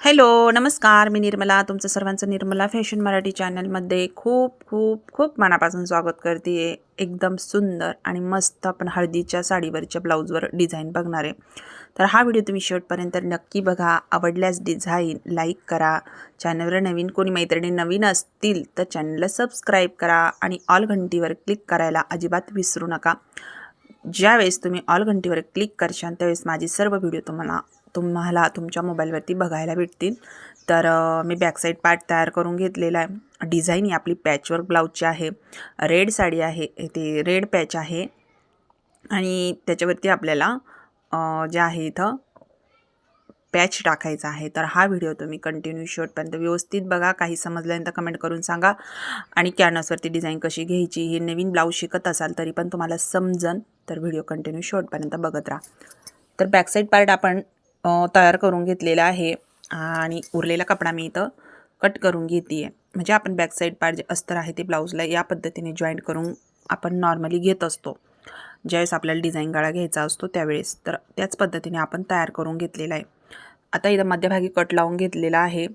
Hello नमस्कार. मी निर्मला. तुमचं सर्वांचं निर्मला फॅशन मराठी चॅनलमध्ये खूप खूप खूप मनापासून स्वागत करते. आहे एकदम सुंदर आणि मस्त आपण हळदीच्या साडीवरच्या ब्लाऊजवर डिझाईन बघणार आहे. तर हा व्हिडिओ तुम्ही शेवटपर्यंत नक्की बघा. आवडल्यास डिझाईन लाईक करा. चॅनलवर नवीन कोणी मैत्रिणी नवीन असतील तर चॅनलला सबस्क्राईब करा आणि ऑल घंटीवर क्लिक करायला अजिबात विसरू नका. ज्यावेळेस तुम्ही ऑल घंटीवर क्लिक करशाल त्यावेळेस माझी सर्व व्हिडिओ तुम्हाला तुम्हाला तुमच्या मोबाईलवरती बघायला भेटतील. तर मी बॅकसाईड पार्ट तयार करून घेतलेला आहे. डिझाईन ही आपली पॅचवर्क ब्लाऊजची आहे. रेड साडी आहे ते रेड पॅच आहे. आणि त्याच्यावरती आपल्याला जे आहे इथं पॅच टाकायचा आहे. तर हा व्हिडिओ तुम्ही कंटिन्यू शेवटपर्यंत व्यवस्थित बघा. काही समजल्यानंतर कमेंट करून सांगा. आणि कॅनसवरती डिझाईन कशी घ्यायची हे नवीन ब्लाऊज शिकत असाल तरी पण तुम्हाला समजन. तर व्हिडिओ कंटिन्यू शेवटपर्यंत बघत राहा. तर बॅकसाईड पार्ट आपण तयार करून घेतलेला आहे. आणि उरलेला कपडा मी इथं कट करून घेते आहे म्हणजे आपण बॅकसाईड पार्ट जे अस्तर आहे ते ब्लाऊजला या पद्धतीने जॉईंट करून आपण नॉर्मली घेत असतो. ज्यावेळेस आपल्याला डिझाईन गाळा घ्यायचा असतो त्यावेळेस. तर त्याच पद्धतीने आपण तयार करून घेतलेला आहे. आता इथं मध्यभागी कट लावून घेतलेला आहे.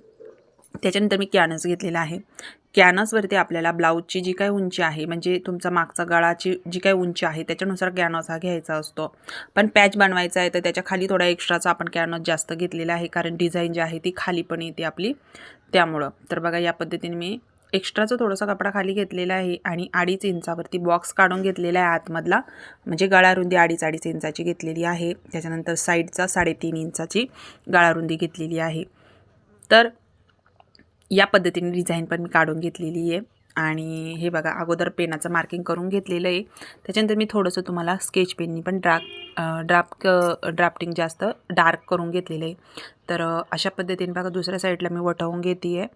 त्याच्यानंतर मी कॅनस घेतलेला आहे. कॅनसवरती आपल्याला ब्लाऊजची जी काही उंची आहे म्हणजे तुमचा मागचा गळाची जी काही उंची आहे त्याच्यानुसार कॅनॉस हा घ्यायचा असतो. पण पॅच बनवायचा आहे तर त्याच्याखाली थोडा एक्स्ट्राचा आपण कॅनॉस जास्त घेतलेला आहे कारण डिझाईन जी आहे ती खाली पण येते आपली. त्यामुळं तर बघा या पद्धतीने मी एक्स्ट्राचा थोडासा कपडा खाली घेतलेला आहे आणि अडीच इंचावरती बॉक्स काढून घेतलेला आहे आतमधला. म्हणजे गळारुंदी अडीच अडीच इंचाची घेतलेली आहे. त्याच्यानंतर साईडचा साडेतीन इंचाची गळारुंदी घेतलेली आहे. तर या पद्धतीने डिझाईन पण मी काढून घेतलेली आहे. आणि हे बघा अगोदर पेनाचं मार्किंग करून घेतलेलं आहे. त्याच्यानंतर मी थोडंसं तुम्हाला स्केच पेननी पण ड्राफ्ट ड्राफ्ट ड्राफ्टिंग जास्त डार्क करून घेतलेलं आहे. तर अशा पद्धतीने बघा दुसऱ्या साईडला मी वटवून घेते आहे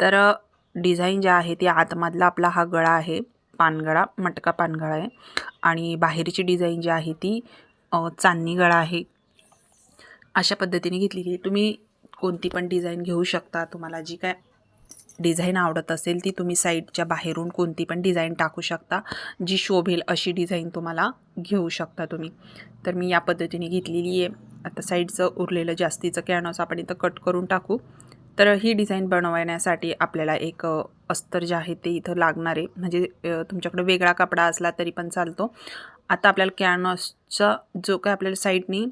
तर डिझाईन जे आहे ती आतमधला आपला हा गळा आहे. पानगळा मटका पानगळा आहे. आणि बाहेरची डिझाईन जी आहे ती चांदणी गळा आहे. अशा पद्धतीने घेतलेली आहे. तुम्ही कोणती पण डिझाईन घेऊ शकता. तुम्हाला जी काय डिझाईन आवडत असेल ती तुम्ही साईडच्या बाहेरून कोणती पण डिझाईन टाकू शकता. जी शोभेल अशी डिझाईन तुम्हाला घेऊ शकता तुम्ही. तर मी या पद्धतीने घेतलेली आहे. आता साईडचं उरलेलं जास्तीचं कॅनॉस आपण इथं कट करून टाकू. तर ही डिझाईन बनवण्यासाठी आपल्याला एक अस्तर जे आहे ते इथं लागणार आहे. म्हणजे तुमच्याकडे वेगळा कपडा असला तरी पण चालतो. आता आपल्याला कॅनॉसचा जो काय आपल्याला साईडनी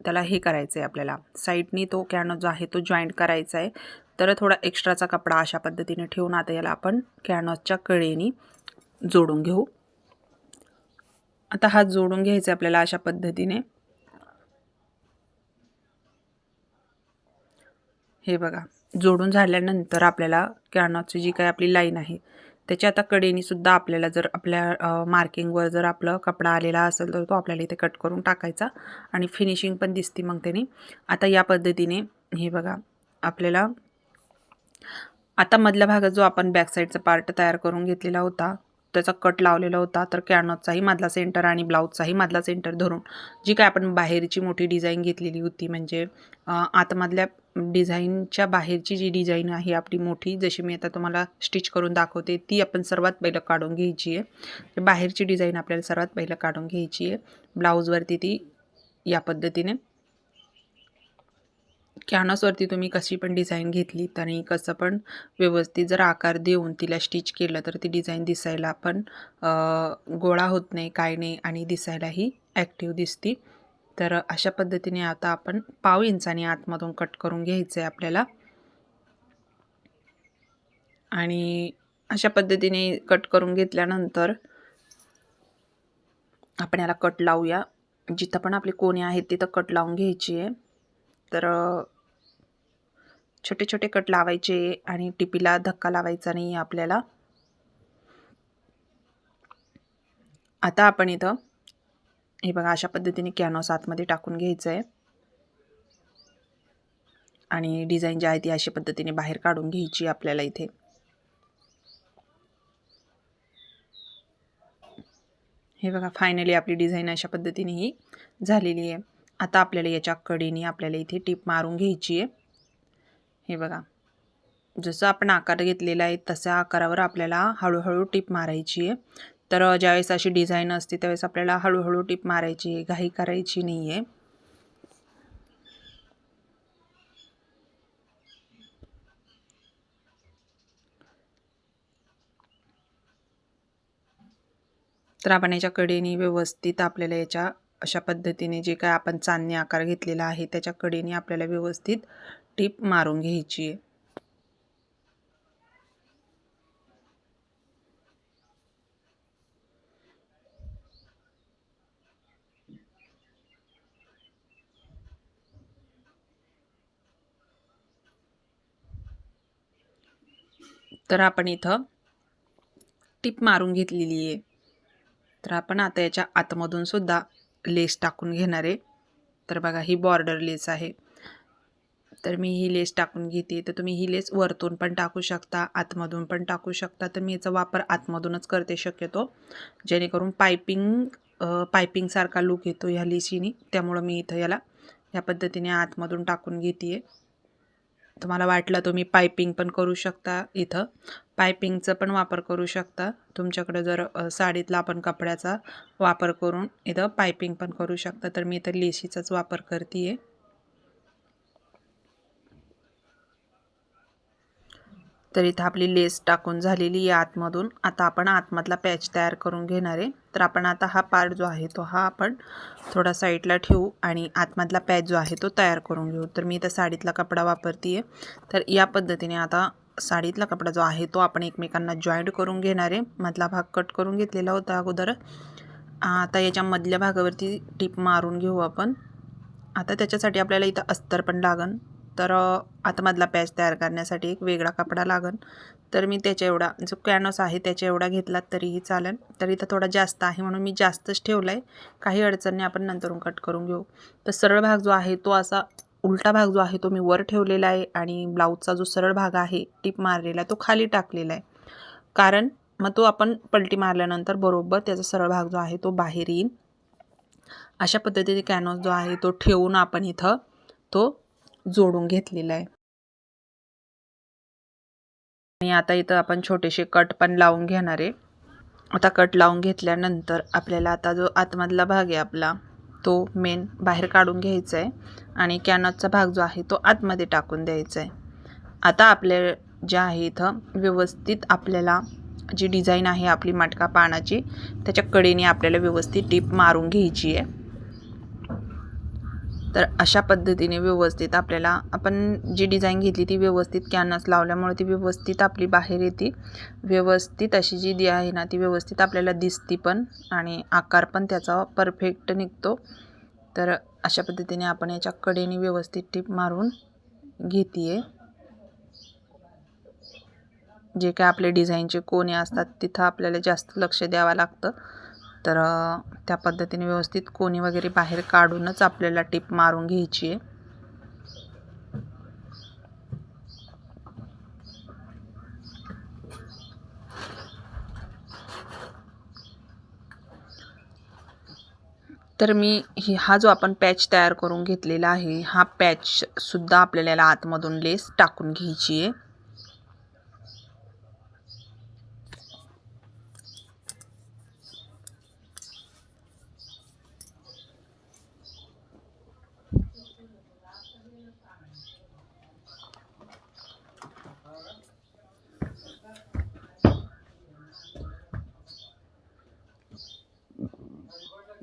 त्याला हे करायचं आहे आपल्याला. साईडनी तो कॅनॉस जो आहे तो जॉईंट करायचा आहे तर थोडा एक्स्ट्राचा कपडा अशा पद्धतीने ठेवून आता याला आपण कॅनॉसच्या कळेनी जोडून घेऊ. आता हा जोडून घ्यायचा आहे आपल्याला अशा पद्धतीने. हे बघा जोडून झाल्यानंतर आपल्याला कॅनॉसची जी काही आपली लाईन आहे त्याच्या आता कडेनी सुद्धा आपल्याला जर आपल्या मार्किंगवर जर आपलं कपडा आलेला असेल तर तो आपल्याला इथे कट करून टाकायचा आणि फिनिशिंग पण दिसते मग त्याने. आता या पद्धतीने हे बघा आपल्याला आता मधल्या भागात जो आपण बॅक साईडचा पार्ट तयार करून घेतलेला होता त्याचा कट लावलेला होता तर कॅनॉसचाही मधला सेंटर आणि ब्लाऊजचाही मधला सेंटर धरून जी काय आपण बाहेरची मोठी डिझाईन घेतलेली होती म्हणजे आतमधल्या डिझाईनच्या बाहेरची जी डिझाईन आहे आपली मोठी जशी मी आता तुम्हाला स्टिच करून दाखवते ती आपण सर्वात पहिलं काढून घ्यायची आहे. बाहेरची डिझाईन आपल्याला सर्वात पहिलं काढून घ्यायची आहे. ब्लाऊजवरती ती या पद्धतीने कॅनॉसवरती तुम्ही कशी पण डिझाईन घेतली आणि कसं पण व्यवस्थित जर आकार देऊन तिला स्टिच केलं तर ती डिझाईन दिसायला पण गोळा होत नाही काय नाही आणि दिसायलाही ॲक्टिव्ह दिसती. तर अशा पद्धतीने आता आपण पाव इंचाने आतमधून कट करून घ्यायचं आहे आपल्याला. आणि अशा पद्धतीने कट करून घेतल्यानंतर आपण याला कट लावूया. जिथं पण आपले कोणी आहेत तिथं कट लावून घ्यायची आहे. तर छोटे छोटे कट लावायचे आणि टिपीला धक्का लावायचा नाही आपल्याला. आता आपण इथं हे बघा अशा पद्धतीने कॅनॉस आतमध्ये टाकून घ्यायचं आहे आणि डिझाईन जी आहे ती अशा पद्धतीने बाहेर काढून घ्यायची आपल्याला इथे. हे बघा फायनली आपली डिझाईन अशा पद्धतीने ही झालेली आहे. आता आपल्याला याच्या कडेने आपल्याला इथे टीप मारून घ्यायची आहे. हे बघा. जसं आपण आकार घेतलेला आहे तसा आकारावर आपल्याला हळूहळू टीप मारायची आहे. तर ज्यावेळेस अशी डिझाईन असते त्यावेळेस आपल्याला हळूहळू टीप मारायची आहे. घाई करायची नाही आहे तर आपण याच्या कडेने व्यवस्थित आपल्याला याच्या अशा पद्धतीने जे काय आपण चांदणी आकार घेतलेला आहे त्याच्या कडेने आपल्याला व्यवस्थित टीप मारून घ्यायची. आहे तर आपण इथं टिप मारून घेतलेली आहे. तर आपण आता याच्या आतमधून सुद्धा लेस टाकून घेणार आहे. तर बघा ही बॉर्डर लेस आहे. तर मी ही लेस टाकून घेते. तर तुम्ही ही लेस वरतून पण टाकू शकता आतमधून पण टाकू शकता. तर मी याचा वापर आतमधूनच करते शक्यतो. जेणेकरून पायपिंग पायपिंगसारखा लूक येतो ह्या लेसीनी त्यामुळं मी इथं याला या पद्धतीने आतमधून टाकून घेते आहे तुम्हाला वाटलं तुम्ही पायपिंग पण करू शकता इथं. पायपिंगचं पण वापर करू शकता. तुमच्याकडं जर साडीतला आपण कपड्याचा वापर करून इथं पायपिंग पण करू शकता. तर मी इथं लेशीचाच वापर करते आहे तर इथं आपली लेस टाकून झालेली आहे आतमधून. आता आपण आतमधला पॅच तयार करून घेणार आहे. तर आपण आता हा पार्ट जो आहे तो हा आपण थोडा साईडला ठेवू आणि आतमधला पॅच जो आहे तो तयार करून घेऊ. तर मी इथं साडीतला कपडा वापरते आहे तर या पद्धतीने आता साडीतला कपडा जो आहे तो आपण एकमेकांना जॉईंट करून घेणार आहे. मधला भाग कट करून घेतलेला होता अगोदर. आता याच्या मधल्या भागावरती टीप मारून घेऊ आपण. आता त्याच्यासाठी आपल्याला इथं अस्तर पण लागन. तर आतमधला पॅच तयार करण्यासाठी एक वेगळा कपडा लागन. तर मी त्याच्या एवढा जो कॅनॉस आहे त्याच्या एवढा घेतला तरीही चालेल तर इथं थोडा जास्त आहे म्हणून मी जास्तच ठेवला आहे काही अडचणी आपण नंतरून कट करून घेऊ. तर सरळ भाग जो आहे तो असा उलटा भाग जो आहे तो मी वर ठेवलेला आहे आणि ब्लाऊजचा जो सरळ भाग आहे टीप मारलेला तो खाली टाकलेला आहे. कारण मग तो आपण पलटी मारल्यानंतर बरोबर त्याचा सरळ भाग जो आहे तो बाहेर येईल अशा पद्धतीने कॅनोस जो आहे तो ठेवून आपण इथं तो जोडून घेतलेला आहे. आणि आता इथं आपण छोटेसे कट पण लावून घेणार आहे. आता कट लावून घेतल्यानंतर आपल्याला आता जो आतमधला भाग आहे आपला तो मेन बाहेर काढून घ्यायचा आहे. आणि कॅनॉसचा भाग जो आहे तो आतमध्ये टाकून द्यायचा आहे. आता आपल्या ज्या आहे इथं व्यवस्थित आपल्याला जी डिझाईन आहे आपली मटका पानाची त्याच्या कडेने आपल्याला व्यवस्थित टीप मारून घ्यायची आहे. तर अशा पद्धतीने व्यवस्थित आपल्याला आपण जी डिझाईन घेतली ती व्यवस्थित कॅनस लावल्यामुळे ती व्यवस्थित आपली बाहेर येते. व्यवस्थित अशी जी दी आहे ना ती व्यवस्थित आपल्याला दिसती पण आणि आकार पण त्याचा परफेक्ट निघतो. तर अशा पद्धतीने आपण याच्या कडेने व्यवस्थित टीप मारून घेते आहे जे काय आपले डिझाईनचे कोणे असतात तिथं आपल्याला जास्त लक्ष द्यावं लागतं. तर त्या पद्धतीने व्यवस्थित कोणी वगैरे बाहेर काढूनच आपल्याला टिप मारून घ्यायची आहे. तर मी ही हा जो आपण पॅच तयार करून घेतलेला आहे हा पॅचसुद्धा आपल्याला आतमधून लेस टाकून घ्यायची आहे.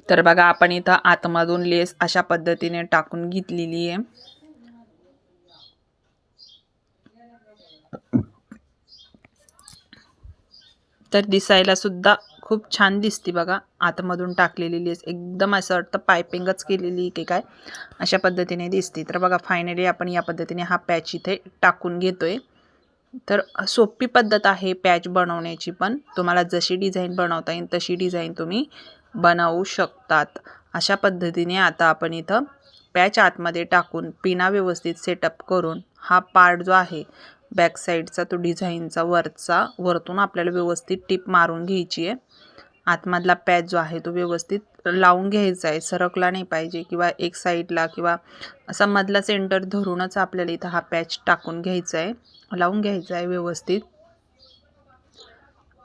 तर बघा आपण इथं आतमधून लेस अशा पद्धतीने टाकून घेतलेली आहे. तर दिसायला सुद्धा खूप छान दिसते बघा आतमधून टाकलेली लेस. एकदम असं वाटतं पायपिंगच केलेली की काय अशा पद्धतीने दिसते. तर बघा फायनली आपण या पद्धतीने हा पॅच इथे टाकून घेतोय. तर सोपी पद्धत आहे पॅच बनवण्याची पण. तुम्हाला जशी डिझाईन बनवता येईल तशी डिझाईन तुम्ही बनवू शकतात. अशा पद्धतीने आता आपण इथं पॅच आतमध्ये टाकून पिना व्यवस्थित सेटअप करून हा पार्ट जो आहे बॅक साईडचा तो डिझाईनचा वरचा वरतून आपल्याला व्यवस्थित टिप मारून घ्यायची आहे. आतमधला पॅच जो आहे तो व्यवस्थित लावून घ्यायचा आहे. सरकला नाही पाहिजे किंवा एक साईडला किंवा असा मधला सेंटर धरूनच आपल्याला इथं हा पॅच टाकून घ्यायचा आहे. लावून घ्यायचा आहे व्यवस्थित.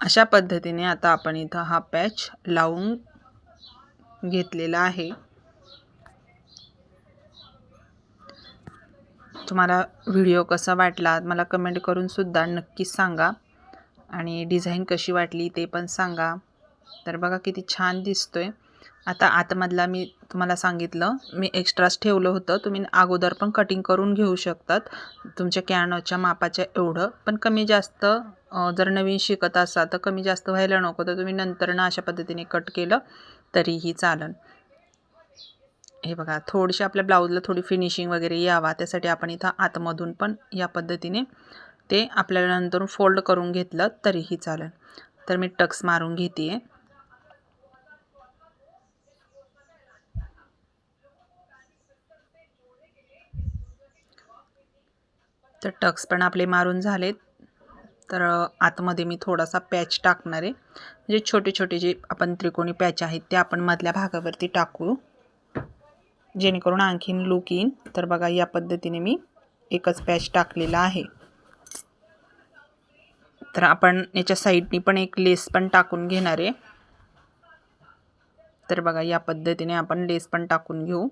अशा पद्धतीने आता आपण इथं हा पॅच लावून घेतलेला आहे. तुम्हाला व्हिडिओ कसा वाटला मला कमेंट करूनसुद्धा नक्कीच सांगा. आणि डिझाईन कशी वाटली ते पण सांगा. तर बघा किती छान दिसतोय. आता आतमधला मी तुम्हाला सांगितलं मी एक्स्ट्राच ठेवलं होतं. तुम्ही अगोदर पण कटिंग करून घेऊ शकतात. तुमच्या कॅनच्या मापाच्या एवढं. पण कमी जास्त जर नवीन शिकत असाल तर कमी जास्त व्हायला नको. तर तुम्ही नंतर ना अशा पद्धतीने कट केलं. तरीही चालन. हे बघा थोडीशी आपल्या ब्लाऊजला थोडी फिनिशिंग वगैरे यावा त्यासाठी आपण इथं आतमधून पण या पद्धतीने ते आपल्याला नंतर फोल्ड करून घेतलं तरीही चालेल तर मी टक्स मारून घेते आहे तर टक्स पण आपले मारून झालेत. तर आतमध्ये मी थोडासा पॅच टाकणार आहे. म्हणजे जे छोटे छोटे जे आपण त्रिकोणी पॅच आहेत ते आपण मधल्या भागावरती टाकू. जेणेकरून आणखीन लुक येईन. तर बघा या पद्धतीने मी एकच पॅच टाकलेला आहे. तर आपण याच्या साईडनी पण एक लेस पण टाकून घेणार आहे. तर बघा या पद्धतीने आपण लेस पण टाकून घेऊ.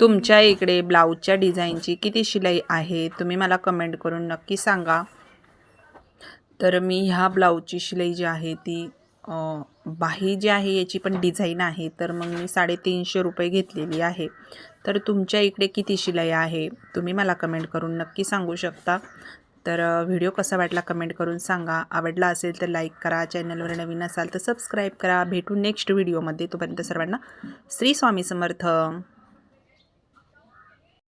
तुमच्या इकडे ब्लाऊजच्या डिझाईनची किती शिलाई आहे? तुम्ही मला कमेंट करून नक्की सांगा. तर मी ह्या ब्लाऊजची शिलाई जी आहे ती बाही जी आहे याची पण डिझाईन आहे. तर मग मी साडेतीनशे रुपये घेतलेली आहे. तर तुमच्या इकडे किती शिलाई आहे? तुम्ही मला कमेंट करून नक्की सांगू शकता. तर व्हिडिओ कसा वाटला कमेंट करून सांगा. आवडला असेल तर लाईक करा. चॅनलवर नवीन असाल तर सबस्क्राईब करा. भेटू नेक्स्ट व्हिडिओमध्ये तोपर्यंत सर्वांना श्री स्वामी समर्थ.